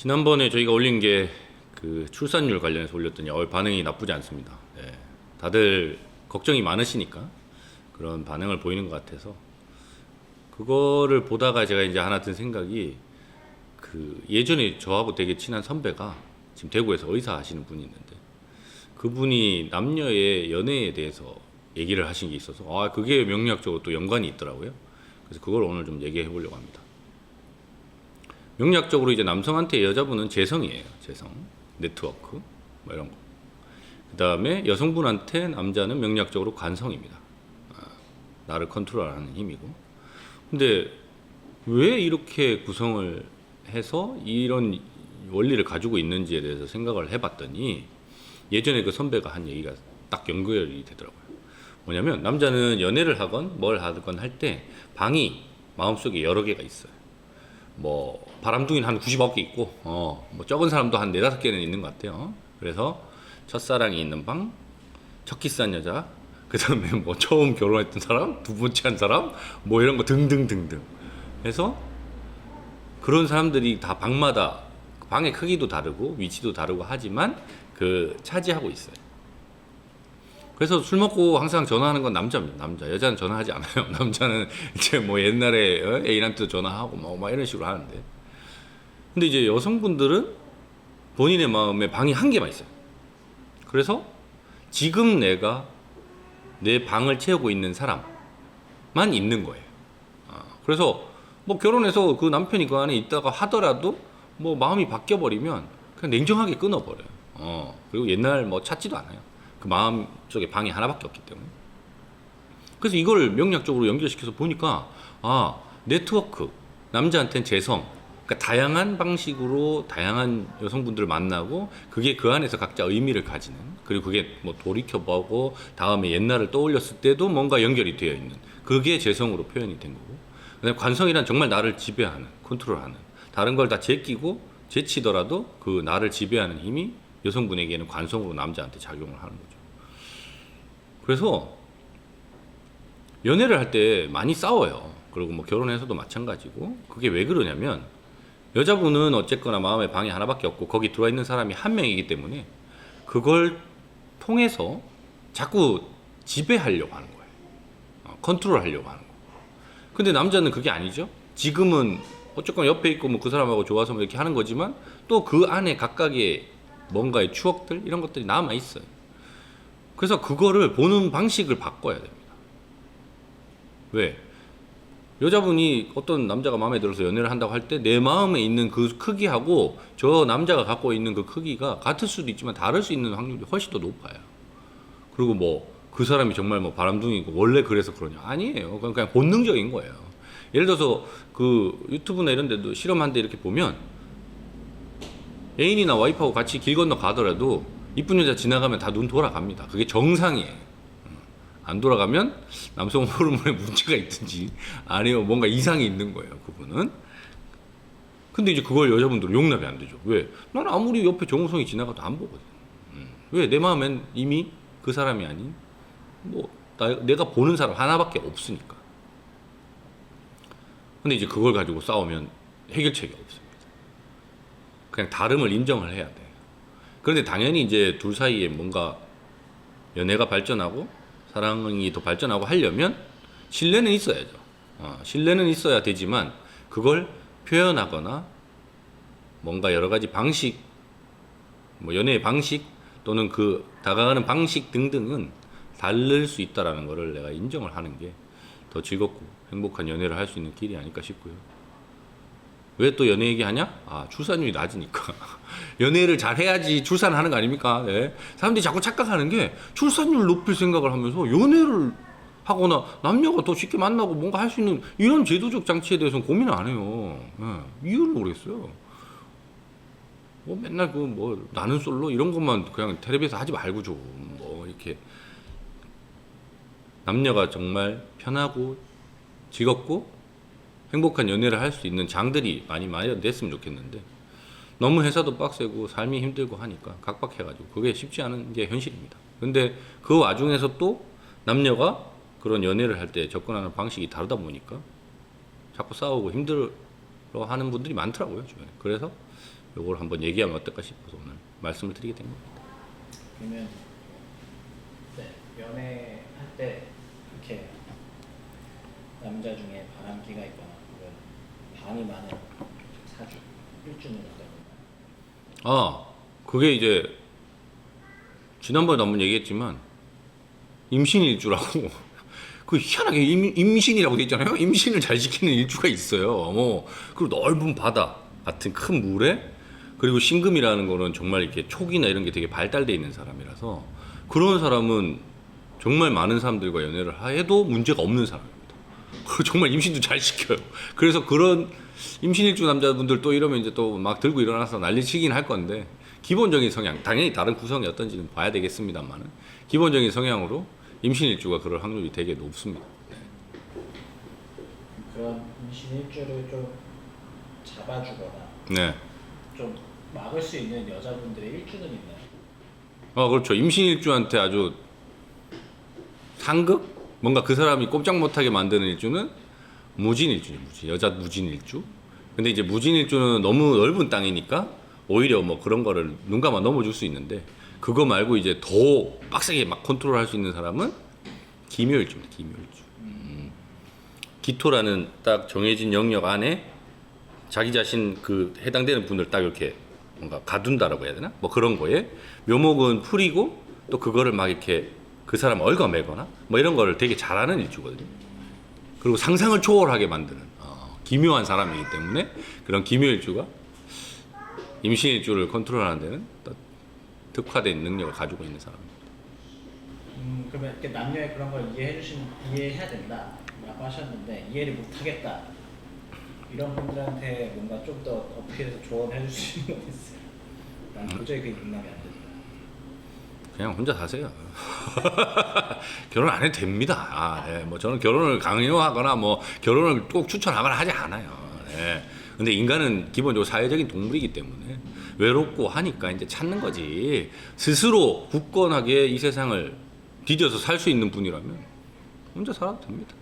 지난번에 저희가 올린 게 그 출산율 관련해서 올렸더니 어, 반응이 나쁘지 않습니다. 예. 다들 걱정이 많으시니까 그런 반응을 보이는 것 같아서 그거를 보다가 제가 이제 하나 든 생각이 그 예전에 저하고 되게 친한 선배가 지금 대구에서 의사 하시는 분이 있는데 그분이 남녀의 연애에 대해서 얘기를 하신 게 있어서 아 그게 명리학적으로 또 연관이 있더라고요. 그래서 그걸 오늘 좀 얘기해 보려고 합니다. 명리학적으로 이제 남성한테 여자분은 재성이에요. 재성, 네트워크 뭐 이런 거. 그 다음에 여성분한테 남자는 명리학적으로 관성입니다. 아, 나를 컨트롤하는 힘이고. 근데 왜 이렇게 구성을 해서 이런 원리를 가지고 있는지에 대해서 생각을 해봤더니 예전에 그 선배가 한 얘기가 딱 연결이 되더라고요. 뭐냐면 남자는 연애를 하건 뭘 하건 할 때 방이 마음속에 여러 개가 있어요. 뭐 바람둥이는 한 99개 있고 어 뭐 적은 사람도 한 네다섯 개는 있는 것 같아요. 그래서 첫사랑이 있는 방, 첫 키스한 여자, 그 다음에 뭐 처음 결혼했던 사람, 두 번째 한 사람, 뭐 이런 거 등등등등. 해서 그런 사람들이 다 방마다 방의 크기도 다르고 위치도 다르고 하지만 그 차지하고 있어요. 그래서 술 먹고 항상 전화하는 건 남자입니다. 남자. 여자는 전화하지 않아요. 남자는 이제 뭐 옛날에 어? 애인한테도 전화하고 뭐, 막 이런 식으로 하는데. 근데 이제 여성분들은 본인의 마음에 방이 한 개만 있어요. 그래서 지금 내가 내 방을 채우고 있는 사람만 있는 거예요. 아, 그래서 뭐 결혼해서 그 남편이 그 안에 있다가 하더라도 뭐 마음이 바뀌어 버리면 그냥 냉정하게 끊어 버려요. 어, 그리고 옛날 뭐 찾지도 않아요. 그 마음 쪽에 방이 하나밖에 없기 때문에. 그래서 이걸 명략적으로 연결시켜서 보니까 아 네트워크 남자한테는 재성 그러니까 다양한 방식으로 다양한 여성분들을 만나고 그게 그 안에서 각자 의미를 가지는 그리고 그게 뭐 돌이켜보고 다음에 옛날을 떠올렸을 때도 뭔가 연결이 되어 있는 그게 재성으로 표현이 된 거고 그다음에 관성이란 정말 나를 지배하는 컨트롤하는 다른 걸 다 제끼고 제치더라도 그 나를 지배하는 힘이 여성분에게는 관성으로 남자한테 작용을 하는 거죠. 그래서 연애를 할 때 많이 싸워요. 그리고 뭐 결혼해서도 마찬가지고 그게 왜 그러냐면 여자분은 어쨌거나 마음의 방이 하나밖에 없고 거기 들어와 있는 사람이 한 명이기 때문에 그걸 통해서 자꾸 지배하려고 하는 거예요. 어, 컨트롤하려고 하는 거. 근데 남자는 그게 아니죠. 지금은 어쨌건 옆에 있고 뭐 그 사람하고 좋아서 뭐 이렇게 하는 거지만 또 그 안에 각각의 뭔가의 추억들 이런 것들이 남아 있어요. 그래서 그거를 보는 방식을 바꿔야 됩니다. 왜? 여자분이 어떤 남자가 마음에 들어서 연애를 한다고 할 때 내 마음에 있는 그 크기하고 저 남자가 갖고 있는 그 크기가 같을 수도 있지만 다를 수 있는 확률이 훨씬 더 높아요. 그리고 뭐 그 사람이 정말 뭐 바람둥이고 원래 그래서 그러냐 아니에요. 그냥, 본능적인 거예요. 예를 들어서 그 유튜브나 이런 데도 실험한 데 이렇게 보면 애인이나 와이프하고 같이 길 건너 가더라도 이쁜 여자 지나가면 다 눈 돌아갑니다. 그게 정상이에요. 음. 안 돌아가면 남성 호르몬에 문제가 있든지 아니면 뭔가 이상이 있는 거예요. 그분은. 근데 이제 그걸 여자분들은 용납이 안 되죠. 왜? 난 아무리 옆에 정우성이 지나가도 안 보거든. 음. 왜? 내 마음엔 이미 그 사람이 아닌 뭐 나, 내가 보는 사람 하나밖에 없으니까. 근데 이제 그걸 가지고 싸우면 해결책이 없습니다. 그냥 다름을 인정을 해야 돼요. 그런데 당연히 이제 둘 사이에 뭔가 연애가 발전하고 사랑이 더 발전하고 하려면 신뢰는 있어야죠. 어, 신뢰는 있어야 되지만 그걸 표현하거나 뭔가 여러 가지 방식, 뭐 연애의 방식 또는 그 다가가는 방식 등등은 다를 수 있다라는 것을 내가 인정을 하는 게 더 즐겁고 행복한 연애를 할 수 있는 길이 아닐까 싶고요. 왜 또 연애 얘기하냐? 아 출산율이 낮으니까 연애를 잘 해야지 출산하는 거 아닙니까? 네. 사람들이 자꾸 착각하는 게 출산율 높일 생각을 하면서 연애를 하거나 남녀가 더 쉽게 만나고 뭔가 할 수 있는 이런 제도적 장치에 대해서는 고민을 안 해요. 네. 이유를 모르겠어요. 뭐 맨날 그 뭐 나는 솔로 이런 것만 그냥 텔레비에서 하지 말고 좀 뭐 이렇게 남녀가 정말 편하고 즐겁고 행복한 연애를 할 수 있는 장들이 많이 마련됐으면 좋겠는데 너무 회사도 빡세고 삶이 힘들고 하니까 각박해가지고 그게 쉽지 않은 게 현실입니다. 근데 그 와중에서 또 남녀가 그런 연애를 할 때 접근하는 방식이 다르다 보니까 자꾸 싸우고 힘들어 하는 분들이 많더라고요 주변에. 그래서 요걸 한번 얘기하면 어떨까 싶어서 오늘 말씀을 드리게 된 겁니다. 그러면 네, 연애할 때 이렇게 남자 중에 바람기가 있거나 반이 많은 사주 일주는 어떨까요? 아, 그게 이제 지난번에 한번 얘기했지만 임신 일주라고 그 희한하게 임, 임신이라고 돼 있잖아요. 임신을 잘 지키는 일주가 있어요. 뭐 그리고 넓은 바다 같은 큰 물에 그리고 신금이라는 거는 정말 이렇게 촉이나 이런 게 되게 발달돼 있는 사람이라서 그런 사람은 정말 많은 사람들과 연애를 해도 문제가 없는 사람입니다. 그리고 정말 임신도 잘 시켜요. 그래서 그런 임신일주 남자분들 또 이러면 이제 또 막 들고 일어나서 난리치긴 할 건데 기본적인 성향 당연히 다른 구성이 어떤지는 봐야 되겠습니다만은 기본적인 성향으로 임신일주가 그럴 확률이 되게 높습니다. 그런 임신 일주를 좀 잡아주거나 네. 좀 막을 수 있는 여자분들의 일주는 있나요? 어 그렇죠. 임신일주한테 아주 상극 뭔가 그 사람이 꼼짝 못하게 만드는 일주는 무진일주죠. 무진 여자 무진일주. 근데 이제 무진일주는 너무 넓은 땅이니까 오히려 뭐 그런 거를 눈 감아 넘어줄 수 있는데 그거 말고 이제 더 빡세게 막 컨트롤할 수 있는 사람은 기묘일주입니다. 기묘일주. 음. 기토라는 딱 정해진 영역 안에 자기 자신 그 해당되는 분을 딱 이렇게 뭔가 가둔다라고 해야 되나? 뭐 그런 거에 묘목은 풀이고 또 그거를 막 이렇게 그 사람 얽어매거나 뭐 이런 거를 되게 잘하는 일주거든요. 그리고 상상을 초월하게 만드는 어, 기묘한 사람이기 때문에 그런 기묘일주가 임신일주를 컨트롤하는 데는 또 특화된 능력을 가지고 있는 사람입니다. 음 그러면 이렇게 남녀의 그런 걸 이해해 주신 이해해야 된다 라고 하셨는데 이해를 못 하겠다 이런 분들한테 뭔가 좀 더 어필해서 조언해 있는 거 있어요? 난 도저히 그게 공감이 안 된다 그냥 혼자 사세요. 결혼 안 해도 됩니다. 아, 예. 뭐 저는 결혼을 강요하거나 뭐 결혼을 꼭 추천하거나 하지 않아요. 예. 근데 인간은 기본적으로 사회적인 동물이기 때문에 외롭고 하니까 이제 찾는 거지. 스스로 굳건하게 이 세상을 디뎌서 살 수 있는 분이라면 혼자 살아도 됩니다.